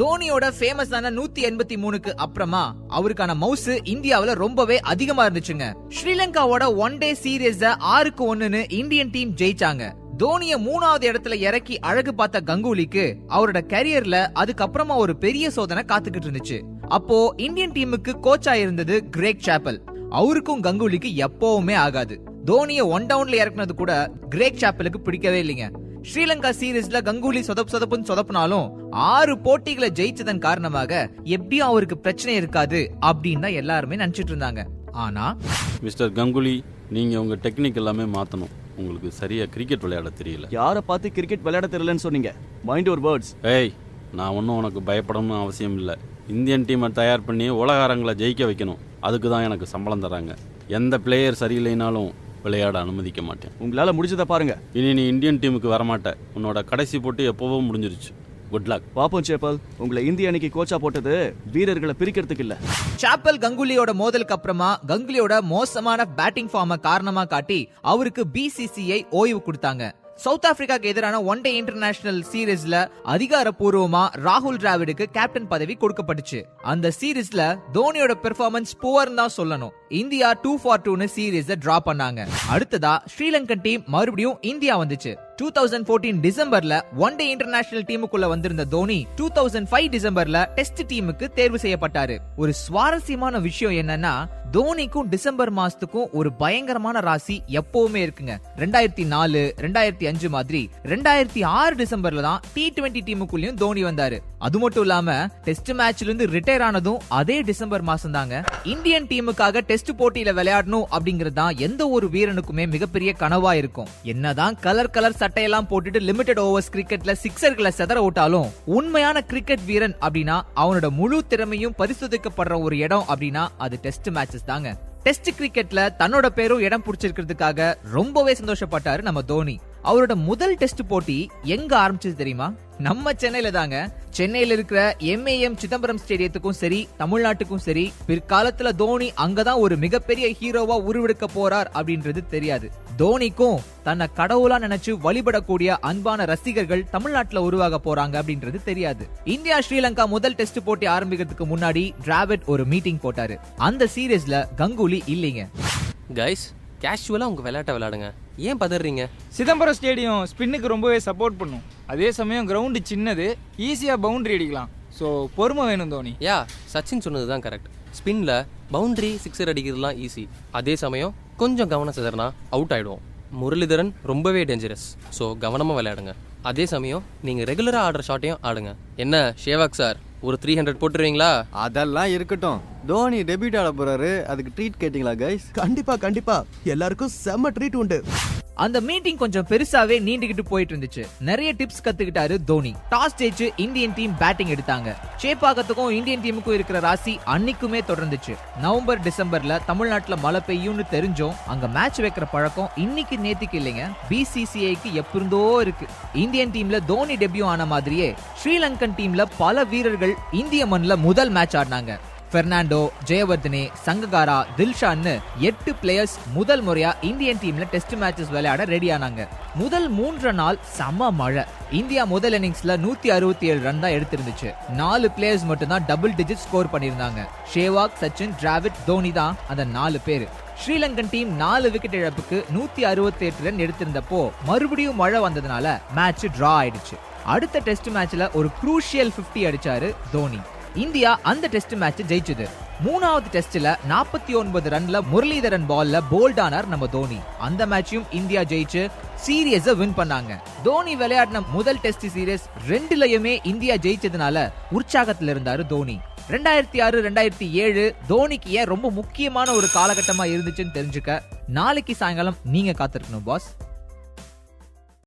தோனியோட ஃபேமஸான நூத்தி எண்பத்தி மூணுக்கு அப்புறமா அவருக்கான மவுஸ் இந்தியாவுல ரொம்பவே அதிகமா இருந்துச்சுங்க. ஸ்ரீலங்காவோட ஒன் டே சீரீஸ் ஆறுக்கு ஒண்ணுன்னு இந்தியன் டீம் ஜெயிச்சாங்க. தோனிய மூணாவது இடத்துல இறக்கி அழகு பார்த்த கங்குலிக்கு அவரோட கரியர்ல அதுக்கப்புறமா ஒரு பெரிய சோதனை காத்துக்கிட்டு இருந்துச்சு. அப்போ இந்தியன் டீமுக்கு கோச்சா இருந்தது கிரேக் சாப்பல் அவருக்கும் கங்குலிக்கு எப்பவுமே ஆகாது. தோனிய ஒன் டவுன்ல இறக்குனது கூட கிரேக் சாப்பலுக்கு பிடிக்கவே இல்லைங்க. ஸ்ரீலங்கா சீரீஸ்ல கங்குலி சொதப் சொதப்புன்னு சொதப்புனாலும் ஆறு போட்டிகளை ஜெயிச்சதன் காரணமாக எப்படியும் அவருக்கு பிரச்சனை இருக்காது அப்படின்னு தான் எல்லாருமே நினைச்சிட்டு இருந்தாங்க. ஆனா மிஸ்டர் கங்குலி நீங்கள் உங்கள் டெக்னிக் எல்லாமே மாற்றணும் உங்களுக்கு சரியாக கிரிக்கெட் விளையாட தெரியல. யாரை பார்த்து கிரிக்கெட் விளையாட தெரியலன்னு சொன்னீங்க? மைண்ட் ஒரு வேர்ட்ஸ் ஏய் நான் ஒன்றும் உனக்கு பயப்படணும்னு அவசியம் இல்லை. இந்தியன் டீமை தயார் பண்ணி உலகாரங்களை ஜெயிக்க வைக்கணும். அதுக்கு தான் எனக்கு சம்பளம் தராங்க. எந்த பிளேயர் சரியில்லைனாலும் விளையாட அனுமதிக்க மாட்டேன். உங்களால முடிஞ்சதை பாருங்க. இனி நீ இந்தியன் டீமுக்கு வரமாட்ட. உன்னோட கடைசி போட்டி எப்போவோ முடிஞ்சிருச்சு. குட் லக் பாப்போம் சேப்பல். உங்களை இந்திய அணிக்கு கோச்சா போட்டது வீரர்களை பிரிக்கிறதுக்கு இல்ல. சாப்பல் கங்குலியோட மோதலுக்கு அப்புறமா கங்குலியோட மோசமான பேட்டிங் ஃபார்ம காரணமா காட்டி அவருக்கு பிசிசிஐ ஓய்வு கொடுத்தாங்க. சவுத் ஆப்பிரிக்காக்கு எதிரான ஒன் டே இன்டர்நேஷனல் சீரீஸ்ல அதிகாரப்பூர்வமா ராகுல் டிராவிடுக்கு கேப்டன் பதவி கொடுக்கப்பட்டுச்சு. அந்த சீரீஸ்ல தோனியோட பெர்ஃபார்மன்ஸ் புவர் தான் சொல்லணும். இந்தியா டூ ஃபார் டூன்னு சீரீஸ டிரா பண்ணாங்க. அடுத்ததா ஸ்ரீலங்கன் டீம் மறுபடியும் இந்தியா வந்துச்சு. டூ தௌசண்ட் ஃபோர்டீன் டிசம்பர்ல ஒன் டே இன்டர்நேஷனல் டீமுக்குள்ள வந்திருந்த தோனி டூ தௌசண்ட் ஃபைவ் டிசம்பர்ல டெஸ்ட் டீமுக்கு தேர்வு செய்யப்பட்டாரு. ஒரு சுவாரஸ்யமான விஷயம் என்னன்னா தோனிக்கும் டிசம்பர் மாசத்துக்கும் ஒரு பயங்கரமான ராசி எப்பவுமே இருக்குங்க. ரெண்டாயிரத்தி நாலு ரெண்டாயிரத்தி அஞ்சு மாதிரி ரெண்டாயிரத்தி ஆறு டிசம்பர்ல தான் டி டுவெண்ட்டி டீமுக்குள்ளயும் தோனி வந்தாரு. அது மட்டும் இல்லாம டெஸ்ட் மேட்ச்ல இருந்து ரிட்டையர் ஆனதும் அதே டிசம்பர் மாசம் தாங்க இந்தியன் டீமுக்காக டெஸ்ட் போட்டியில விளையாடணும் அப்படிங்கிறது தான் எந்த ஒரு வீரனுக்குமே மிகப்பெரிய கனவா இருக்கும். என்னதான் கலர் கலர் சட்டையெல்லாம் போட்டுட்டு லிமிடெட் ஓவர்ஸ் கிரிக்கெட்ல சிக்ஸர்களை செதற விட்டாலும் உண்மையான கிரிக்கெட் வீரன் அப்படின்னா அவனோட முழு திறமையும் பரிசோதிக்கப்படுற ஒரு இடம் அப்படின்னா அது டெஸ்ட் மேட்சஸ் தாங்க. டெஸ்ட் கிரிக்கெட்ல தன்னோட பேரும் இடம் பிடிச்சிருக்கிறதுக்காக ரொம்பவே சந்தோஷப்பட்டாரு நம்ம தோனி. அவரோட முதல் டெஸ்ட் போட்டி எங்க ஆரம்பிச்சது தெரியுமா? நம்ம சென்னையில தாங்க. சென்னையில இருக்கிற எம்ஏஎம் சிதம்பரம் ஸ்டேடியத்துக்கும் சரி தமிழ்நாட்டுக்கும் சரி பிற்காலத்துல தோனி அங்கதான் ஒரு மிகப்பெரிய ஹீரோவா உருவெடுக்க போறார் அப்படின்றது தெரியாது. தோனிக்கும் தன்னை கடவுளா நினைச்சு வழிபடக்கூடிய அன்பான ரசிகர்கள் தமிழ்நாட்டுல உருவாக போறாங்க அப்படின்றது தெரியாது. இந்தியா ஸ்ரீலங்கா முதல் டெஸ்ட் போட்டி ஆரம்பிக்கிறதுக்கு முன்னாடி டிராவிட் ஒரு மீட்டிங் போட்டாரு. அந்த சீரீஸ்ல கங்குலி இல்லைங்க. கைஸ் கேஷுவலாக உங்கள் விளையாட்டை விளையாடுங்க. ஏன் பதறீங்க? சிதம்பரம் ஸ்டேடியம் ஸ்பின்னுக்கு ரொம்பவே சப்போர்ட் பண்ணும். அதே சமயம் கிரவுண்டு சின்னது ஈஸியாக பவுண்டரி அடிக்கலாம். ஸோ பொறுமை வேணும் தோனி. யா சச்சின் சொன்னது தான் கரெக்ட் ஸ்பின்ல பவுண்டரி சிக்ஸர் அடிக்கிறதுலாம் ஈஸி அதே சமயம் கொஞ்சம் கவனம் சிதறனா அவுட் ஆயிடுவோம். முரளிதரன் ரொம்பவே டேஞ்சரஸ் ஸோ கவனமாக விளையாடுங்க. அதே சமயம் நீங்கள் ரெகுலராக ஆடுற ஷாட்டையும் ஆடுங்க. என்ன ஷேவாக் சார் ஒரு த்ரீ ஹண்ட்ரட் போட்டுருவீங்களா? அதெல்லாம் இருக்கட்டும். தோனி டெபியூட் ஆட போறாரு. அதுக்கு ட்ரீட் கேட்டிங்களா கைஸ் கண்டிப்பா கண்டிப்பா. எல்லாருக்கும் செம்ம ட்ரீட் உண்டு. அந்த மீட்டிங் கொஞ்சம் பெருசாவே நீண்டுகிட்டு போயிட்டு இருந்துச்சு நிறைய டிப்ஸ் கத்துக்கிட்டாரு தோனி. டாஸ் ஜெயிச்சு இந்தியன் டீம் பேட்டிங் எடுத்தாங்க. சேப்பாக்கத்துக்கும் இந்தியன் டீமுக்கும் இருக்கிற ராசி அன்னைக்குமே தொடர்ந்துச்சு. நவம்பர் டிசம்பர்ல தமிழ்நாட்டுல மழை பெய்யும்னு தெரிஞ்சும். அங்க மேட்ச் வைக்கிற பழக்கம் இன்னைக்கு நேத்திக்கு இல்லைங்க. பிசிசிஐக்கு எப்பருந்தோ இருக்கு. இந்தியன் டீம்ல தோனி டெபியூ ஆன மாதிரியே ஸ்ரீலங்கன் டீம்ல பல வீரர்கள் இந்திய மண்ணுல முதல் மேட்ச் ஆடினாங்க. பெர்னாண்டோ ஜெயவர்தனே சங்ககாரா தில்ஷான்னு எட்டு பிளேயர்ஸ் முதல் முறையா இந்தியன் டீம்ல டெஸ்ட் மேட்சஸ் விளையாட ரெடி ஆனாங்க. முதல் மூன்று நாள் சம மழை. இந்தியா முதல் இன்னிங்ஸ்ல நூத்தி அறுபத்தி ஏழு ரன் தான் எடுத்திருந்துச்சு. நாலு பிளேயர்ஸ் மட்டும்தான் டபுள் டிஜிட் ஸ்கோர் பண்ணியிருந்தாங்க. ஷேவாக் சச்சின் டிராவிட் தோனி தான் அந்த நாலு பேர். ஸ்ரீலங்கன் டீம் நாலு விக்கெட் இழப்புக்கு நூத்தி அறுபத்தி எட்டு ரன் எடுத்திருந்தப்போ மறுபடியும் மழை வந்ததுனால மேட்ச் டிரா ஆயிடுச்சு. அடுத்த டெஸ்ட் மேட்ச்ல ஒரு குரூஷியல் 50 அடிச்சாரு தோனி. இந்தியா அந்த டெஸ்ட் மேட்ச் ஜெயிச்சது. மூணாவது டெஸ்ட்ல நாற்பத்தி ஒன்பது ரன்ல முரளிதரன் பால்ல போல்ட் ஆனார் நம்ம தோனி. அந்த மேட்சையும் இந்தியா ஜெயிச்சு சீரியஸ வின் பண்ணாங்க. தோனி விளையாடின முதல் டெஸ்ட் சீரியஸ் ரெண்டுலயுமே இந்தியா ஜெயிச்சதுனால உற்சாகத்துல இருந்தாரு தோனி. ரெண்டாயிரத்தி ஆறு ரெண்டாயிரத்தி ஏழு தோனிக்கு ஏன் ரொம்ப முக்கியமான ஒரு காலகட்டமா இருந்துச்சுன்னு தெரிஞ்சுக்க நாளைக்கு சாயங்காலம் நீங்க காத்திருக்கணும் பாஸ்